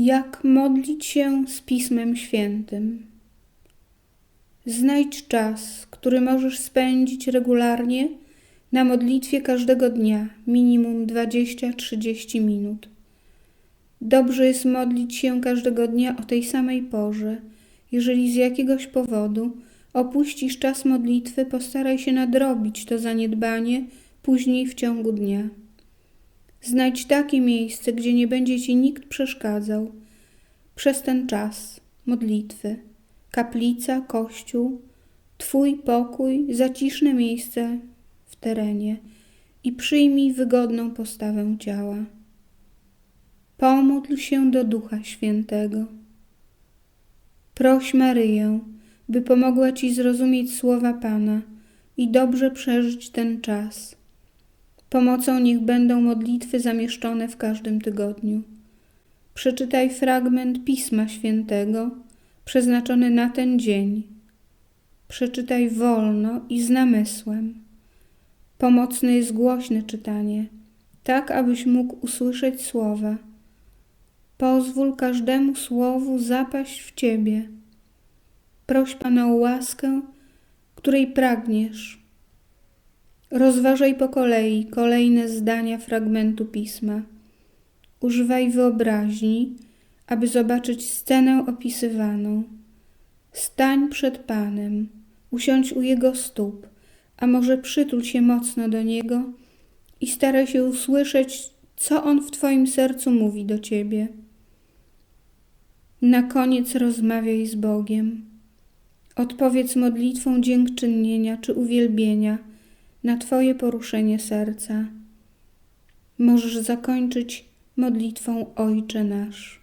Jak modlić się z Pismem Świętym? Znajdź czas, który możesz spędzić regularnie na modlitwie każdego dnia, minimum 20-30 minut. Dobrze jest modlić się każdego dnia o tej samej porze. Jeżeli z jakiegoś powodu opuścisz czas modlitwy, postaraj się nadrobić to zaniedbanie później w ciągu dnia. Znajdź takie miejsce, gdzie nie będzie ci nikt przeszkadzał przez ten czas modlitwy. Kaplica, kościół, twój pokój, zaciszne miejsce w terenie i przyjmij wygodną postawę ciała. Pomódl się do Ducha Świętego. Proś Maryję, by pomogła ci zrozumieć słowa Pana i dobrze przeżyć ten czas. Pomocą niech będą modlitwy zamieszczone w każdym tygodniu. Przeczytaj fragment Pisma Świętego przeznaczony na ten dzień. Przeczytaj wolno i z namysłem. Pomocne jest głośne czytanie, tak abyś mógł usłyszeć słowa. Pozwól każdemu słowu zapaść w ciebie. Proś Pana o łaskę, której pragniesz. Rozważaj po kolei kolejne zdania fragmentu pisma. Używaj wyobraźni, aby zobaczyć scenę opisywaną. Stań przed Panem, usiądź u Jego stóp, a może przytul się mocno do Niego i staraj się usłyszeć, co On w Twoim sercu mówi do Ciebie. Na koniec rozmawiaj z Bogiem. Odpowiedz modlitwą dziękczynienia czy uwielbienia na Twoje poruszenie serca. Możesz zakończyć modlitwą Ojcze nasz.